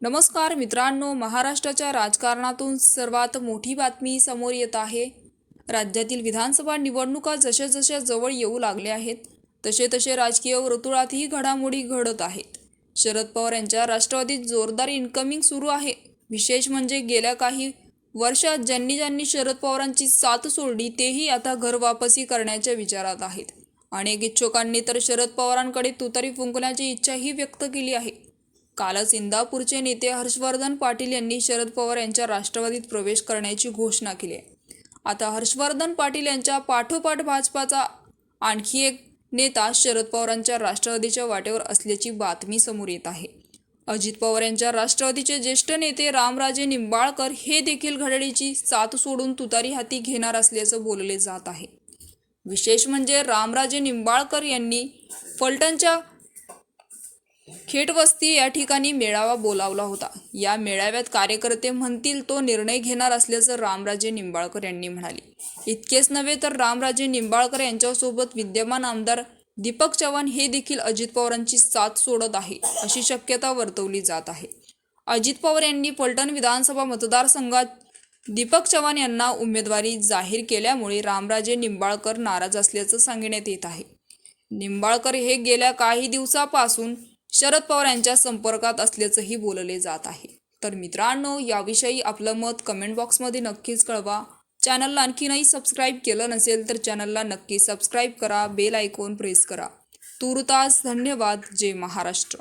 नमस्कार मित्रांनो महाराष्ट्राच्या राजकारणातून सर्वात मोठी बातमी समोर येत आहे. राज्यातील विधानसभा निवडणुका जशा जशा जवळ येऊ लागल्या आहेत तसे तसे राजकीय वर्तुळातही घडामोडी घडत आहेत. शरद पवार यांच्या राष्ट्रवादीत जोरदार इन्कमिंग सुरू आहे. विशेष म्हणजे गेल्या काही वर्षात ज्यांनी ज्यांनी शरद पवारांची साथ सोडली तेही आता घर वापसी करण्याच्या विचारात आहेत. अनेक इच्छुकांनी तर शरद पवारांकडे तुतारी फुंकण्याची इच्छाही व्यक्त केली आहे. कालच इंदापूरचे नेते हर्षवर्धन पाटील यांनी शरद पवार यांच्या राष्ट्रवादीत प्रवेश करण्याची घोषणा केली. आहे आता हर्षवर्धन पाटील यांच्या पाठोपाठ भाजपाचा आणखी एक नेता शरद पवारांच्या राष्ट्रवादीच्या वाटेवर असल्याची बातमी समोर येत आहे. अजित पवार यांच्या राष्ट्रवादीचे ज्येष्ठ नेते रामराजे निंबाळकर हे देखील घड्याळीची साथ सोडून तुतारी हाती घेणार असल्याचं बोलले जात आहे. विशेष म्हणजे रामराजे निंबाळकर यांनी फलटणच्या खेटवस्ती या ठिकाणी मेळावा बोलावला होता. या मेळाव्यात कार्यकर्ते म्हणतील तो निर्णय घेणार असल्याचं रामराजे निंबाळकर यांनी म्हणाले. इतकेच नव्हे तर रामराजे निंबाळकर यांच्यासोबत विद्यमान आमदार दीपक चव्हाण हे देखील अजित पवारांची साथ सोडत आहे अशी शक्यता वर्तवली जात आहे. अजित पवार यांनी फलटण विधानसभा मतदारसंघात दीपक चव्हाण यांना उमेदवारी जाहीर केल्यामुळे रामराजे निंबाळकर नाराज असल्याचं सांगण्यात येत आहे. निंबाळकर हे गेल्या काही दिवसापासून शरद पवार यांच्या संपर्कात असल्याचंही बोलले जात आहे. तर मित्रांनो याविषयी आपलं मत कमेंट बॉक्समध्ये नक्कीच कळवा. चॅनलला आणखीनही सबस्क्राईब केलं नसेल तर चॅनलला नक्की सबस्क्राईब करा. बेल आयकॉन प्रेस करा. तुर्तास धन्यवाद. जय महाराष्ट्र.